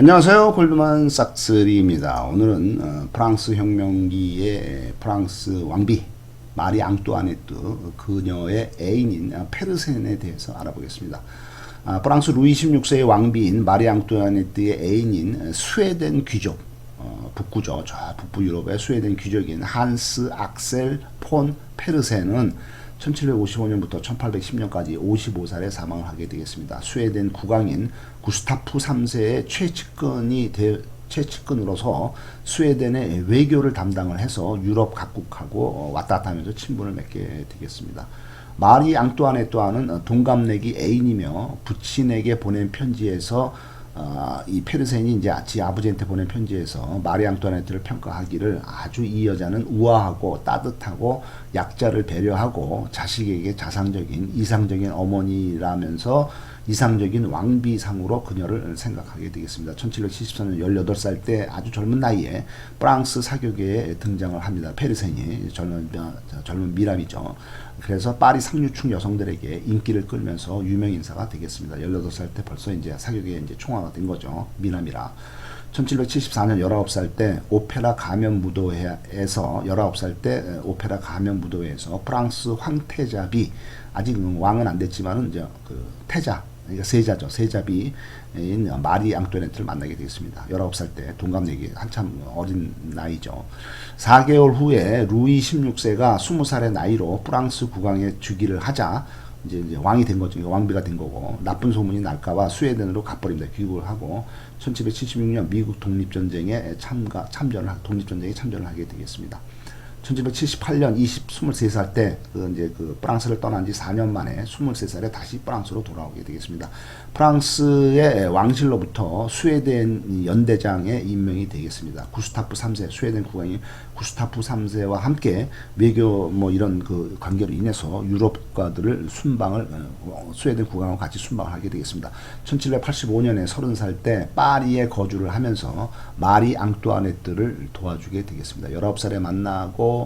안녕하세요. 골드만 삭스리입니다. 오늘은 어, 프랑스 혁명기의 프랑스 왕비 마리 앙뚜아네트 그녀의 애인인 페르센에 대해서 알아보겠습니다. 아, 프랑스 루이 16세의 왕비인 마리 앙뚜아네트의 애인인 스웨덴 귀족 어, 북구죠. 저 북부 유럽의 스웨덴 귀족인 한스 악셀 폰 페르센은 1755년부터 1810년까지 55살에 사망을 하게 되겠습니다. 스웨덴 국왕인 구스타프 3세의 최측근이 되, 최측근으로서 스웨덴의 외교를 담당을 해서 유럽 각국하고 어, 왔다 갔다 하면서 친분을 맺게 되겠습니다. 마리 앙뚜아네뚜아는 동갑내기 애인이며 부친에게 보낸 편지에서 어, 이 페르센이 이제 지 아버지한테 보낸 편지에서 마리 앙뚜아네트를 평가하기를 아주 이 여자는 우아하고 따뜻하고 약자를 배려하고 자식에게 자상적인 이상적인 어머니라면서 이상적인 왕비상으로 그녀를 생각하게 되겠습니다. 1774년 18살 때 아주 젊은 나이에 프랑스 사교계에 등장을 합니다. 페르센이 젊은, 젊은 미람이죠. 그래서 파리 상류층 여성들에게 인기를 끌면서 유명 인사가 되겠습니다. 18살 때 벌써 이제 사교계에 이제 총화가 된 거죠. 미남이라. 1774년 19살 때 오페라 가면 무도회에서 19살 때 오페라 가면 무도회에서 프랑스 황태자비 아직 왕은 안 됐지만은 이제 그 태자 그러니까 세자죠. 세자비인 마리 앙토네트를 만나게 되겠습니다. 19살 때 동갑내기 한참 어린 나이죠. 4개월 후에 루이 16세가 20살의 나이로 프랑스 국왕에 즉위를 하자 이제, 이제 왕이 된 거죠. 왕비가 된 거고 나쁜 소문이 날까봐 스웨덴으로 가버립니다. 귀국을 하고 1776년 미국 독립전쟁에 참가 참전을 독립전쟁에 참전을 하게 되겠습니다. 1778년 20, 23살 때, 그 이제 그 프랑스를 떠난 지 4년 만에 23살에 다시 프랑스로 돌아오게 되겠습니다. 프랑스의 왕실로부터 스웨덴 연대장에 임명이 되겠습니다. 구스타프 3세, 스웨덴 국왕이 구스타프 3세와 함께 외교 뭐 이런 그 관계로 인해서 유럽 국가들을 순방을, 어, 스웨덴 국왕과 같이 순방을 하게 되겠습니다. 1785년에 30살 때 파리에 거주를 하면서 마리 앙뚜아네트를 도와주게 되겠습니다. 19살에 만나고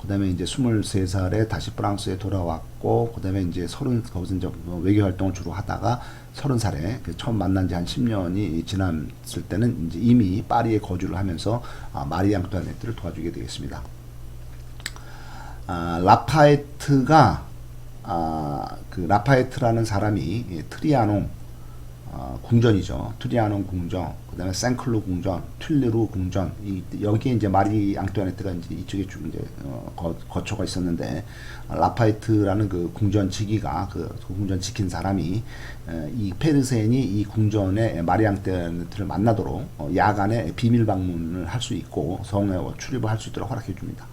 그 다음에 이제 23살에 다시 프랑스에 돌아왔고, 그 다음에 이제 30, 거기서 이제 뭐 외교 활동을 주로 하다가 30살에 그 처음 만난 지 한 10년이 지났을 때는 이제 이미 파리에 거주를 하면서 아, 마리 앙뚜아네트를 도와주게 되겠습니다. 아, 라파에트가 아, 그 라파에트라는 사람이 예, 트리아농 어, 궁전이죠. 트리아논 궁전, 그 다음에 생클로 궁전, 튠르루 궁전. 이 여기에 이제 마리 앙뚜아네트가 이제 이쪽에 쭉 이제 어, 거, 거처가 있었는데 라파에트라는 그 궁전 지기가 그, 그 궁전 지킨 사람이 에, 이 페르센이 이 궁전에 마리 앙뚜아네트를 만나도록 어, 야간에 비밀 방문을 할 수 있고 성에 출입을 할 수 있도록 허락해 줍니다.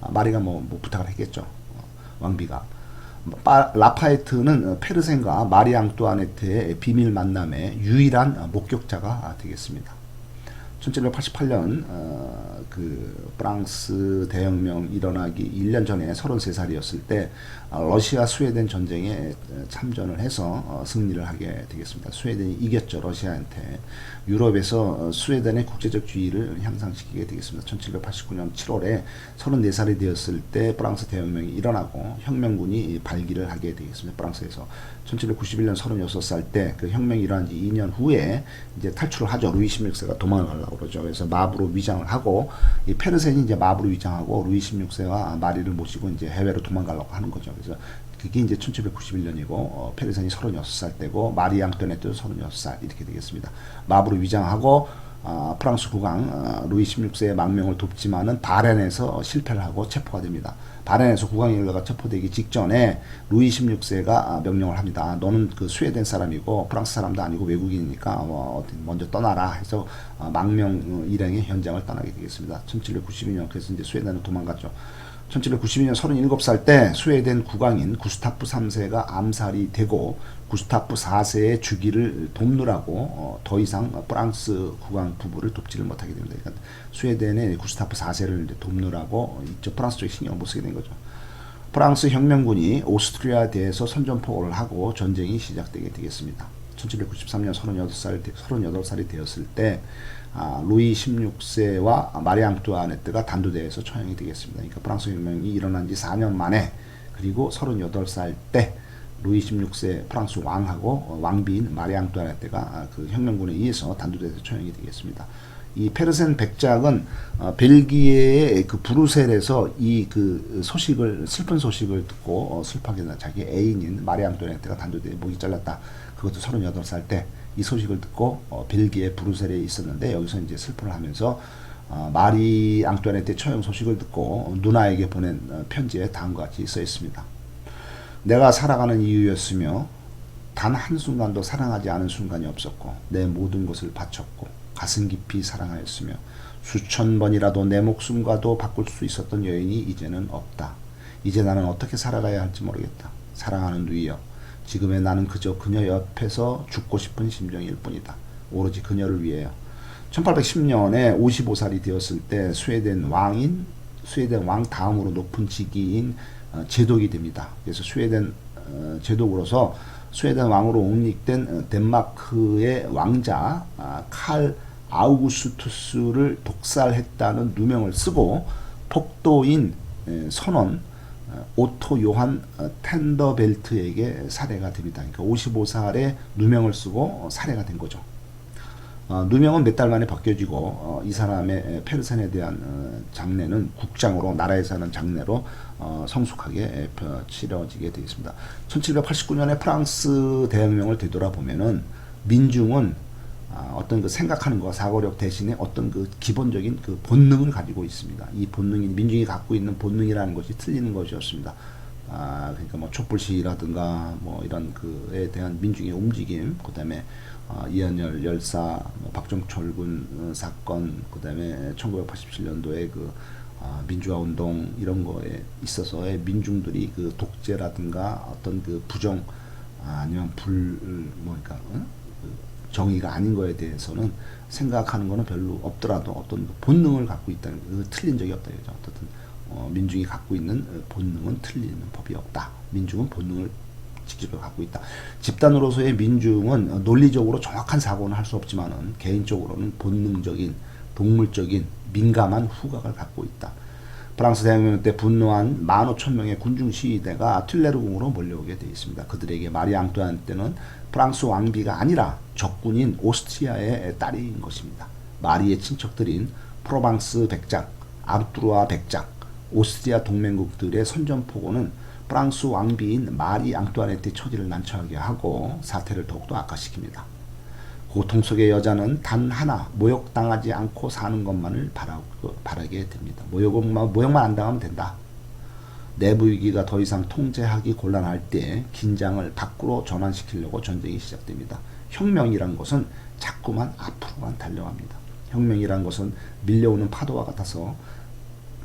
아, 마리가 뭐, 뭐 부탁을 했겠죠. 어, 왕비가. 파, 라파에트는 페르센과 마리 앙뚜아네트의 비밀 만남의 유일한 목격자가 되겠습니다. 1788년 어, 그 프랑스 대혁명 일어나기 1년 전에 33살이었을 때 어, 러시아 스웨덴 전쟁에 참전을 해서 어, 승리를 하게 되겠습니다. 스웨덴이 이겼죠 러시아한테 유럽에서 어, 스웨덴의 국제적 주의를 향상시키게 되겠습니다. 1789년 7월에 34살이 되었을 때 프랑스 대혁명이 일어나고 혁명군이 발기를 하게 되겠습니다. 프랑스에서 1791년 36살 때 그 혁명이 일어난 지 2년 후에 이제 탈출을 하죠. 루이 16세가 도망을 가려고 그러죠. 그래서 마부로 위장을 하고 이 페르센이 이제 마부로 위장하고 루이 16세와 마리를 모시고 이제 해외로 도망가려고 하는 거죠. 그래서 그게 이제 1791년이고 어, 페르센이 36살 때고 마리 앙토네트도 36살 이렇게 되겠습니다. 마부로 위장하고 어, 프랑스 국왕 어, 루이 16세의 망명을 돕지만은 바렌에서 실패를 하고 체포가 됩니다. 바렌에서 국왕 일가가 체포되기 직전에 루이 16세가 명령을 합니다. 너는 그 스웨덴 사람이고 프랑스 사람도 아니고 외국인이니까 뭐 먼저 떠나라 해서 어, 망명 일행의 현장을 떠나게 되겠습니다. 1792년 그래서 이제 스웨덴으로 도망갔죠. 1792년 37살 때 스웨덴 국왕인 구스타프 3세가 암살이 되고 구스타프 4세의 주기를 돕느라고 어, 더 이상 프랑스 국왕 부부를 돕지를 못하게 됩니다. 그러니까 스웨덴의 구스타프 4세를 돕느라고 이쪽 프랑스 쪽에 신경을 못 쓰게 된 거죠. 프랑스 혁명군이 오스트리아에 대해서 선전포고를 하고 전쟁이 시작되게 되겠습니다. 1793년 38살, 38살이 되었을 때 아, 루이 16세와 마리 앙뚜아네트가 단두대에서 처형이 되겠습니다. 그러니까 프랑스 혁명이 일어난 지 4년 만에 그리고 38살 때 루이 16세 프랑스 왕하고 어, 왕비인 마리 앙뚜아네트가 아, 그 혁명군에 의해서 단두대에서 처형이 되겠습니다. 이 페르센 백작은 어, 벨기에의 그 브루셀에서 이 그 소식을 슬픈 소식을 듣고 어, 슬프게 나 자기 애인인 마리 앙뚜아네트가 단두대에 목이 잘렸다. 그것도 38살 때 이 소식을 듣고 어, 벨기에 브루셀에 있었는데 여기서 이제 슬퍼를 하면서 어, 마리 앙뚜아네트의 처형 소식을 듣고 누나에게 보낸 어, 편지에 다음과 같이 써 있습니다. 내가 살아가는 이유였으며 단 한순간도 사랑하지 않은 순간이 없었고 내 모든 것을 바쳤고 가슴 깊이 사랑하였으며 수천 번이라도 내 목숨과도 바꿀 수 있었던 여인이 이제는 없다. 이제 나는 어떻게 살아가야 할지 모르겠다. 사랑하는 누이여 지금의 나는 그저 그녀 옆에서 죽고 싶은 심정일 뿐이다. 오로지 그녀를 위해요. 1810년에 55살이 되었을 때 스웨덴 왕인 스웨덴 왕 다음으로 높은 직위인 어, 제독이 됩니다. 그래서 스웨덴 어, 제독으로서 스웨덴 왕으로 옹립된 어, 덴마크의 왕자 아, 칼 아우구스투스를 독살했다는 누명을 쓰고 폭도인 에, 선원 어, 오토 요한 어, 텐더벨트에게 살해가 됩니다. 그러니까 55살에 누명을 쓰고 어, 살해가 된 거죠. 어, 누명은 몇 달 만에 벗겨지고 어, 이 사람의 에, 페르센에 대한 어, 장례는 국장으로 나라에서 하는 장례로 어, 성숙하게 치러지게 되어 있습니다. 1789년에 프랑스 대혁명을 되돌아보면은 민중은 아, 어떤 그 생각하는 거 사고력 대신에 어떤 그 기본적인 그 본능을 가지고 있습니다. 이 본능이 민중이 갖고 있는 본능이라는 것이 틀리는 것이었습니다. 아 그러니까 뭐 촛불시라든가 뭐 이런 그에 대한 민중의 움직임, 그 다음에 어, 이한열 열사, 뭐 박정철 군 어, 사건, 그 다음에 1987년도에 그 아, 민주화 운동 이런 거에 있어서의 민중들이 그 독재라든가 어떤 그 부정 아, 아니면 불 뭐니까 어? 그 정의가 아닌 거에 대해서는 생각하는 거는 별로 없더라도 어떤 그 본능을 갖고 있다는 그 틀린 적이 없다 이거죠. 어떻든 어, 민중이 갖고 있는 어, 본능은 틀리는 법이 없다. 민중은 본능을 직접적으로 갖고 있다. 집단으로서의 민중은 어, 논리적으로 정확한 사고는 할 수 없지만은 개인적으로는 본능적인 동물적인 민감한 후각을 갖고 있다. 프랑스 대혁명 때 분노한 15,000명의 군중 시위대가 툴레르궁으로 몰려오게 되어 있습니다. 그들에게 마리 앙뚜아네트는 프랑스 왕비가 아니라 적군인 오스트리아의 딸인 것입니다. 마리의 친척들인 프로방스 백작, 아르투르아 백작, 오스트리아 동맹국들의 선전포고는 프랑스 왕비인 마리 앙뚜아네트의 처지를 난처하게 하고 사태를 더욱더 악화시킵니다. 고통 속의 여자는 단 하나 모욕당하지 않고 사는 것만을 바라고, 바라게 됩니다. 모욕만, 모욕만 안 당하면 된다. 내부 위기가 더 이상 통제하기 곤란할 때 긴장을 밖으로 전환시키려고 전쟁이 시작됩니다. 혁명이란 것은 자꾸만 앞으로만 달려갑니다. 혁명이란 것은 밀려오는 파도와 같아서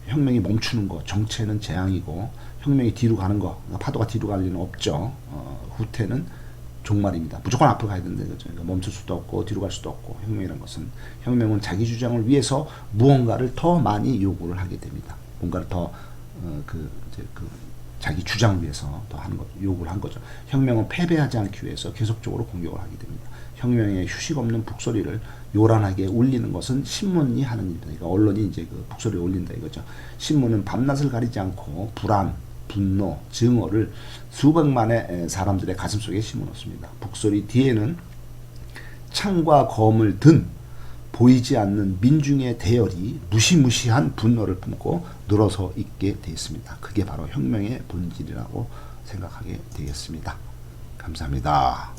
혁명이 멈추는 거, 정체는 재앙이고 혁명이 뒤로 가는 거, 파도가 뒤로 갈 리는 없죠. 어, 후퇴는 종말입니다. 무조건 앞으로 가야 된다 이거죠. 그러니까 멈출 수도 없고 뒤로 갈 수도 없고 혁명이라는 것은 혁명은 자기 주장을 위해서 무언가를 더 많이 요구를 하게 됩니다. 뭔가를 더 어, 그그 자기 주장을 위해서 더 하는 것 요구를 한 거죠. 혁명은 패배하지 않기 위해서 계속적으로 공격을 하게 됩니다. 혁명의 휴식 없는 북소리를 요란하게 울리는 것은 신문이 하는 일입니다. 그러니까 언론이 이제 그 북소리를 올린다 이거죠. 신문은 밤낮을 가리지 않고 불안, 분노, 증오를 수백만의 에, 사람들의 가슴 속에 심어놓습니다. 북소리 뒤에는 창과 검을 든 보이지 않는 민중의 대열이 무시무시한 분노를 품고 늘어서 있게 되어 있습니다. 그게 바로 혁명의 본질이라고 생각하게 되겠습니다. 감사합니다.